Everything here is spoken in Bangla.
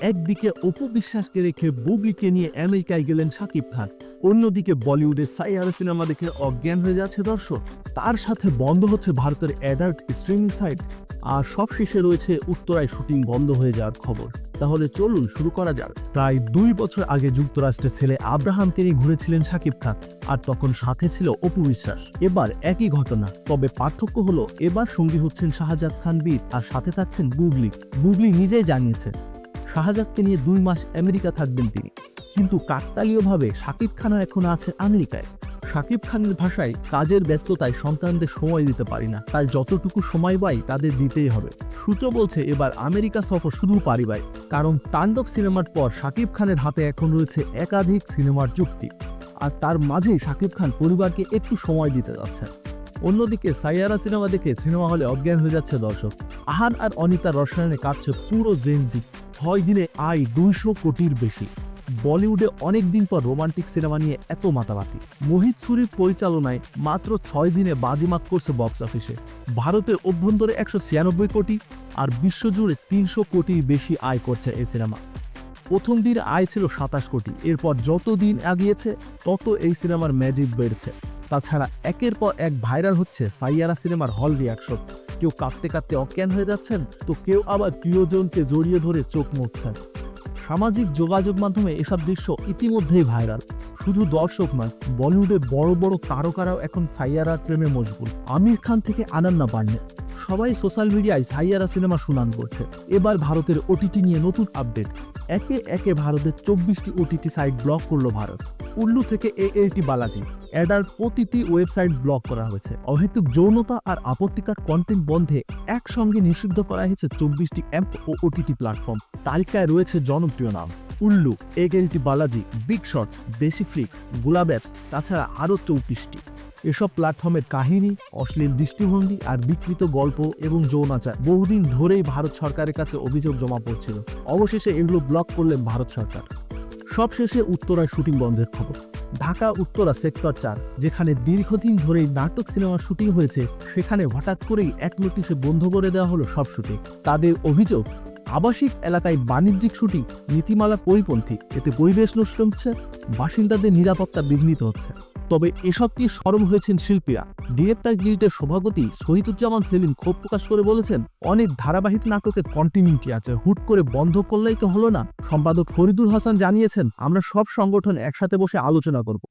একদিকে অপু বিশ্বাসকে রেখে বুবলিকে নিয়ে আমেরিকায় গেলেন শাকিব খান। অন্যদিকে বলিউডের সাইয়ারা সিনেমা দেখে অজ্ঞান হয়ে যাচ্ছে দর্শক। তার সাথে বন্ধ হচ্ছে ভারতের অ্যাডাল্ট স্ট্রিমিং সাইট। আর সবশেষে রয়েছে উত্তরায় শুটিং বন্ধ হয়ে যাওয়ার খবর। তাহলে চলুন শুরু করা যাক। প্রায় দুই বছর আগে যুক্তরাষ্ট্রের ছেলে আব্রাহামকে নিয়ে ঘুরেছিলেন শাকিব খান। আর তখন সাথে ছিল অপু বিশ্বাস এবার একই ঘটনা। তবে পার্থক্য হলো, এবার সঙ্গী হচ্ছেন শাহজাদ খান বীর। আর সাথে থাকছেন বুবলি। বুবলি নিজেই জানিয়েছেন শাহজাদকে নিয়ে দুই মাস আমেরিকা থাকবেন তিনি। কিন্তু কাকতালীয়ভাবে শাকিব খানও এখন আছে আমেরিকায়। শাকিব খানের ভাষায় কাজের ব্যস্ততায় সন্তানদের সময় দিতে পারি না। তাই যতটুকু সময় পাই তাদের দিতেই হবে। সূত্র বলছে এবার আমেরিকা সফর শুধু পারিবারিক, কারণ তাণ্ডব সিনেমার পর শাকিব খানের হাতে এখন রয়েছে একাধিক সিনেমার চুক্তি। আর তার মাঝেই শাকিব খান পরিবারকে একটু সময় দিতে যাচ্ছেন। অন্যদিকে সাইয়ারা সিনেমা দেখে সিনেমা হলে অজ্ঞান হয়ে যাচ্ছে দর্শক। আহান আর অনিতা রসায়নে কাটছে পুরো জেনজি ছয় দিনে আয় দুইশো কোটির বেশি। বলিউডে অনেক দিন পর রোমান্টিক সিনেমা নিয়ে এত মাতামাতি। মোহিত সুরির পরিচালনায় মাত্র ছয় দিনে বাজিমাত করছে বক্স অফিসে। ভারতের অভ্যন্তরে একশো ছিয়ানব্বই কোটি আর বিশ্বজুড়ে তিনশো কোটির বেশি আয় করছে এই সিনেমা। প্রথম দিন আয় ছিল সাতাশ কোটি। এরপর যত দিন আগিয়েছে তত এই সিনেমার ম্যাজিক বেড়েছে। তাছাড়া একের পর এক ভাইরাল হচ্ছে সাইয়ারা সিনেমার হল রিয়াকশন। কেউ কাঁদতে কাঁদতে অজ্ঞান হয়ে যাচ্ছেন, তো কেউ আবার প্রিয়জনকে জড়িয়ে ধরে চোখ মুছছেন। সামাজিক যোগাযোগ মাধ্যমে এসব দৃশ্য ইতিমধ্যেই ভাইরাল। শুধু দর্শক নয় বলিউডের বড় বড় তারকারাও এখন সাইয়ারার প্রেমে মশগুল। আমির খান থেকে আনান্না পান্ডে। সবাই সোশ্যাল মিডিয়ায় সাইয়ারা সিনেমা সুনাম করছে। এবার ভারতের ওটিটি নিয়ে নতুন আপডেট। একে একে ভারতের চব্বিশটি ওটিটি সাইট ব্লক করল ভারত। উল্লু থেকে এ এএলটি বালাজি। অ্যাডার প্রতিটি ওয়েবসাইট ব্লক করা হয়েছে। অহেতুক যৌনতা আর আপত্তিকর কন্টেন্ট বন্ধে একসঙ্গে নিষিদ্ধ করা হয়েছে চব্বিশটি অ্যাপ ও ওটিটি প্ল্যাটফর্ম তালিকায় রয়েছে জনপ্রিয় নাম উল্লু এগেলটি বালাজি বিগ শটস দেশি ফ্লিক্স গুলাব্যাপস তাছাড়া আরও চৌত্রিশটি। এসব প্ল্যাটফর্মের কাহিনী, অশ্লীল দৃষ্টিভঙ্গি আর বিকৃত গল্প এবং যৌনাচার বহুদিন ধরেই ভারত সরকারের কাছে অভিযোগ জমা পড়ছিল। অবশেষে এগুলো ব্লক করলেন ভারত সরকার। সবশেষে উত্তরায় শুটিং বন্ধের খবর। ঢাকা উত্তরা সেক্টর চার, যেখানে দীর্ঘদিন ধরেই নাটক সিনেমার শুটিং হয়েছে, সেখানে হঠাৎ করেই এক নোটিশে বন্ধ করে দেওয়া হলো সব শুটিং। তাদের অভিযোগ, আবাসিক এলাকায় বাণিজ্যিক শুটিং, নীতিমালা পরিপন্থী, এতে পরিবেশ নষ্ট হচ্ছে, বাসিন্দাদের নিরাপত্তা বিঘ্নিত হচ্ছে। তবে এসব কি সরম হয়েছেন শিল্পীরা। ডিরেক্টর গিল্ডের সভাপতি শহীদুজ্জামান সেলিম ক্ষোভ প্রকাশ করে বলেছেন, অনেক ধারাবাহিক নাটকে কন্টিনিউটি আছে, হুট করে বন্ধ করলেই তো হলো না। সম্পাদক ফরিদুল হাসান জানিয়েছেন, আমরা সব সংগঠন একসাথে বসে আলোচনা করব।